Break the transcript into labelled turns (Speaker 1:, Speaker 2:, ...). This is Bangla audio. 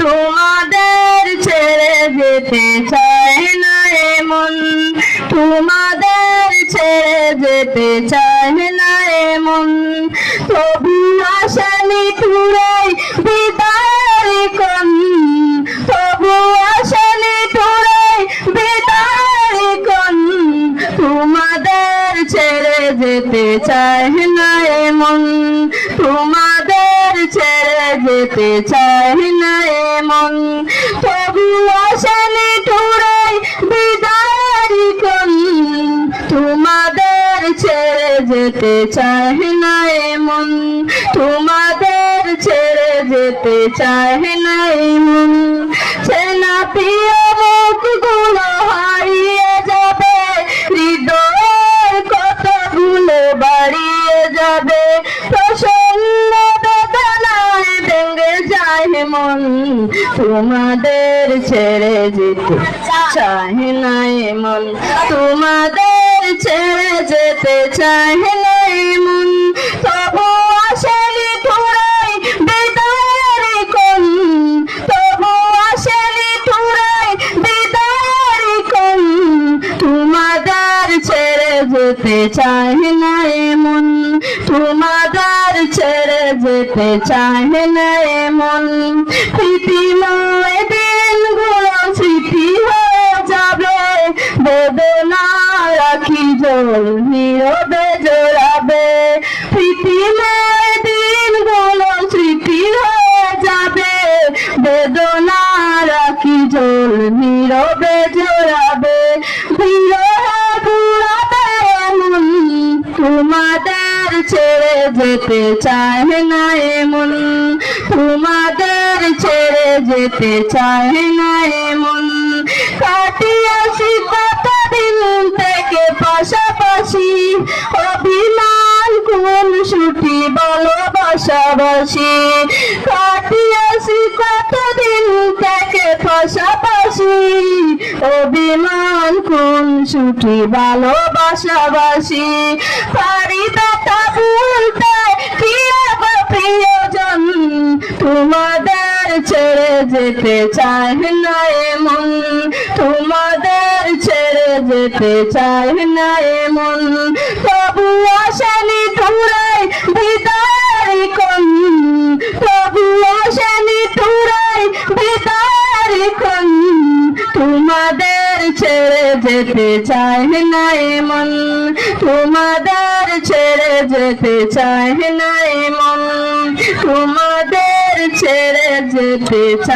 Speaker 1: তোমাদের ছেড়ে যেতে চায় না এমন। তোমাদের ছেড়ে যেতে চায় না এমন। তবু আসানি টুরাই বিদায় কন তবু আসানি টুরাই বিদায় কন তোমাদের ছেড়ে যেতে চায় না এমন। তোমাদের ছেড়ে যেতে চায় না এমন তবু আসানি টুরাই বিদায় তোমাদের ছেড়ে যেতে চায় না এমন, তোমাদের ছেড়ে যেতে চায় না মন তোমাদের ছেড়ে যেতে চায় না এমন তোমাদের ছেড়ে যেতে চায় না এমন তবু আসেনি ঠুরাই বিদায়ের কোন। তবু আসেনি ঠুরাই বিদায়ের কোন। তোমাদের ছেড়ে যেতে চায় না এমন তোমাদের যেতে চায় না এমন। স্মৃতিময় দিনগুলো স্মৃতি হয়ে যাবে। বেদনা রাখি জল নীরবে জোড়াবে। স্মৃতিময় দিনগুলো স্মৃতি হয়ে যাবে। বেদনা রাখি জল নীরবে জোড়াবে। বিরহে পুরাবে তোমাদের ছেড়ে যেতে চায় না এমন। তোমাদের ছেড়ে যেতে চায় না এমন। কাটিয়াছি কতদিন থেকে পাশাপাশি অভিমান কোন ছুটি বলো বাসাবাসি কাটিয়াছি কতদিন থেকে পাশাপাশি কোন ছুটি ভালোবাসাবাসি? পারি ব্যথা ভুলতে কি প্রিয়জন। তোমাদের ছেড়ে যেতে চায় না এমন। তোমাদের ছেড়ে যেতে চায় না এমন। তবু আসেনি তুরাই বিদায় কোন তবু আসেনি তুরাই বিদায় কোন তোমাদের ছেড়ে যেতে চায় না এমন তোমাদের ছেড়ে যেতে চায় না এমন তোমাদের ছেড়ে যেতে চায়